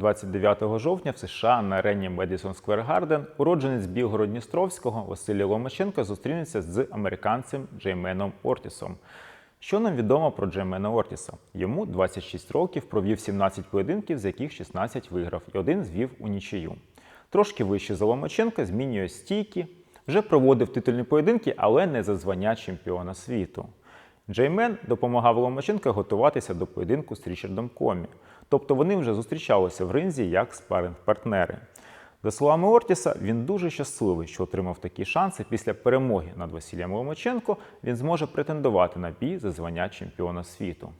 29 жовтня в США на арені Madison Square Garden уродженець Білгород-Дністровського Василій Ломаченко зустрінеться з американцем Джейменом Ортісом. Що нам відомо про Джеймена Ортіса? Йому 26 років, провів 17 поєдинків, з яких 16 виграв, і один звів у нічию. Трошки вище за Ломаченка змінює стійки, вже проводив титульні поєдинки, але не за звання чемпіона світу. Джеймен допомагав Ломаченка готуватися до поєдинку з Річардом Комі. Тобто вони вже зустрічалися в ринзі як спаринг-партнери. За словами Ортіса, він дуже щасливий, що отримав такі шанси. Після перемоги над Василієм Ломаченко він зможе претендувати на бій за звання чемпіона світу.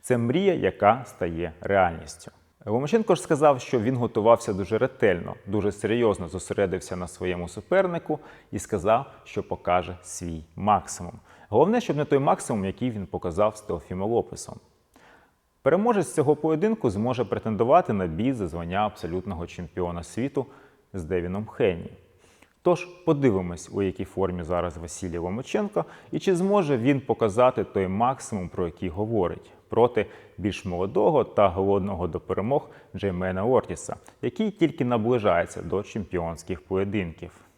Це мрія, яка стає реальністю. Ломаченко ж сказав, що він готувався дуже ретельно, дуже серйозно зосередився на своєму супернику і сказав, що покаже свій максимум. Головне, щоб не той максимум, який він показав з Теофімом Лопесом. Переможець цього поєдинку зможе претендувати на бій за звання абсолютного чемпіона світу з Девіном Хенні. Тож подивимось, у якій формі зараз Василій Ломаченко і чи зможе він показати той максимум, про який говорить, проти більш молодого та голодного до перемог Джеймена Ортіса, який тільки наближається до чемпіонських поєдинків.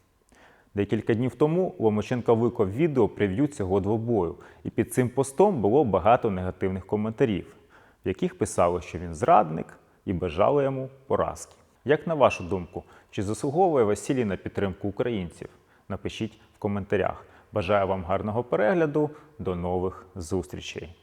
Декілька днів тому Ломаченко виклав відео прев'ю цього двобою, і під цим постом було багато негативних коментарів, в яких писали, що він зрадник і бажали йому поразки. Як на вашу думку, чи заслуговує Василій на підтримку українців? Напишіть в коментарях. Бажаю вам гарного перегляду. До нових зустрічей!